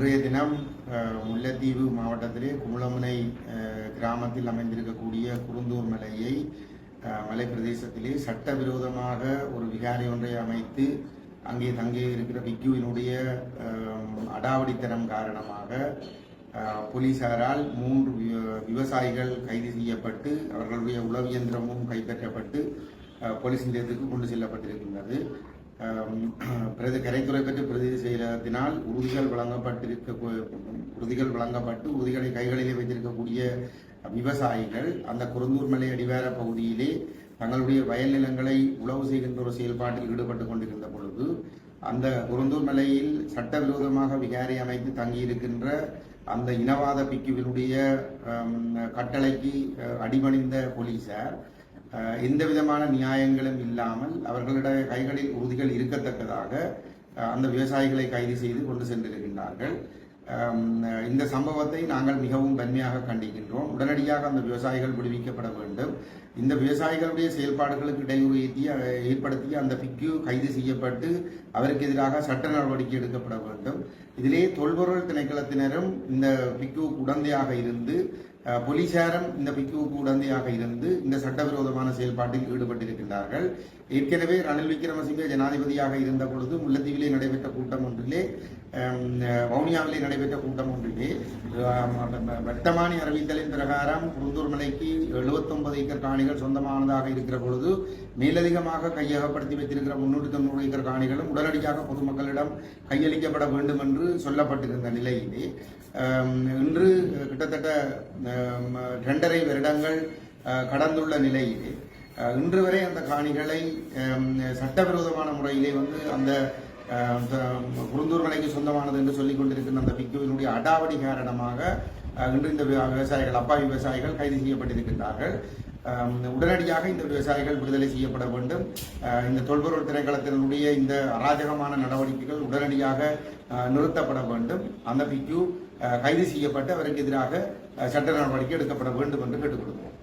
இன்றைய தினம் முல்லைத்தீவு மாவட்டத்திலே குமுளமுனை கிராமத்தில் அமைந்திருக்கக்கூடிய குருந்தூர் மலையை மலை பிரதேசத்திலே சட்டவிரோதமாக ஒரு விகாரை ஒன்றை அமைத்து அங்கே தங்கி இருக்கிற விக்குவினுடைய அடாவடித்தனம் காரணமாக போலீசாரால் மூன்று வி- விவசாயிகள் கைது செய்யப்பட்டு அவர்களுடைய உளவியந்திரமும் கைப்பற்றப்பட்டு போலீஸ் நிலையத்துக்கு கொண்டு செல்லப்பட்டிருக்கின்றது. பிரதி கரைத்துறை பெற்ற பிரதி செயலகத்தினால் உறுதிகள் வழங்கப்பட்டிருக்க உறுதிகள் வழங்கப்பட்டு உறுதிகளை கைகளிலே வைத்திருக்கக்கூடிய விவசாயிகள் அந்த குருந்தூர் மலை அடிவார பகுதியிலே தங்களுடைய வயல் நிலங்களை உழவு செய்கின்ற ஒரு செயல்பாட்டில் ஈடுபட்டு கொண்டிருந்த பொழுது அந்த குருந்தூர் மலையில் சட்டவிரோதமாக விகாரை அமைத்து தங்கியிருக்கின்ற அந்த இனவாத பிக்குவினுடைய கட்டளைக்கு அடிபணிந்த போலீசார் எந்த விதமான நியாயங்களும் இல்லாமல் அவர்களுடைய கைகளில் உறுதிகள் இருக்கத்தக்கதாக அந்த விவசாயிகளை கைது செய்து கொண்டு சென்றிருக்கின்றார்கள். இந்த சம்பவத்தை நாங்கள் மிகவும் வன்மையாக கண்டிக்கின்றோம். உடனடியாக அந்த விவசாயிகள் விடுவிக்கப்பட வேண்டும். இந்த விவசாயிகளுடைய செயல்பாடுகளுக்கு இடையூறு ஏற்படுத்திய அந்த பிக்கு கைது செய்யப்பட்டு அவருக்கு எதிராக சட்ட நடவடிக்கை எடுக்கப்பட வேண்டும். இதிலே தொல்பொருள் திணைக்களத்தினரும் இந்த பிக்கு உடந்தையாக இருந்து போலீசாரும் இந்த பிக்கு உடந்தையாக இருந்து இந்த சட்டவிரோதமான செயல்பாட்டில் ஈடுபட்டிருக்கின்றார்கள். ஏற்கனவே ரணில் விக்ரமசிங்க ஜனாதிபதியாக இருந்த பொழுது முல்லத்தீவிலே நடைபெற்ற கூட்டம் ஒன்றிலே வவுனியாவிலே நடைபெற்ற கூட்டம் ஒன்றிலே அம், வர்த்தமானி அறிவித்தலின் பிரகாரம் குருந்தூர் மலைக்கு 79 ஏக்கர் காணிகள் சொந்தமானதாக இருக்கிற பொழுது மேலதிகமாக கையகப்படுத்தி வைத்திருக்கிற முன்னூற்றி தொண்ணூறு ஏக்கர் காணிகளும் உடனடியாக பொதுமக்களிடம் கையளிக்கப்பட வேண்டும் என்று சொல்லப்பட்டிருந்த நிலையிலே இன்று கிட்டத்தட்ட ரெண்டரை இரண்டரை வருடங்கள் கடந்துள்ள நிலையிலே இன்று வரை அந்த காணிகளை சட்டவிரோதமான முறையிலே வந்து அந்த குருந்தூர் மலைக்கு சொந்தமானது என்று சொல்லிக் கொண்டிருக்கின்ற அந்த பிக்குவினுடைய அடாவடி காரணமாக இன்று இந்த விவசாயிகள் அப்பாவி விவசாயிகள் கைது செய்யப்பட்டிருக்கின்றார்கள். உடனடியாக இந்த விவசாயிகள் விடுதலை செய்யப்பட வேண்டும். இந்த தொல்பொருள் திணைக்களத்தினுடைய இந்த அராஜகமான நடவடிக்கைகள் உடனடியாக நிறுத்தப்பட வேண்டும். அந்த பிக்கு கைது செய்யப்பட்டு அவருக்கு எதிராக சட்ட நடவடிக்கை எடுக்கப்பட வேண்டும் என்று கேட்டுக்கொள்கிறோம்.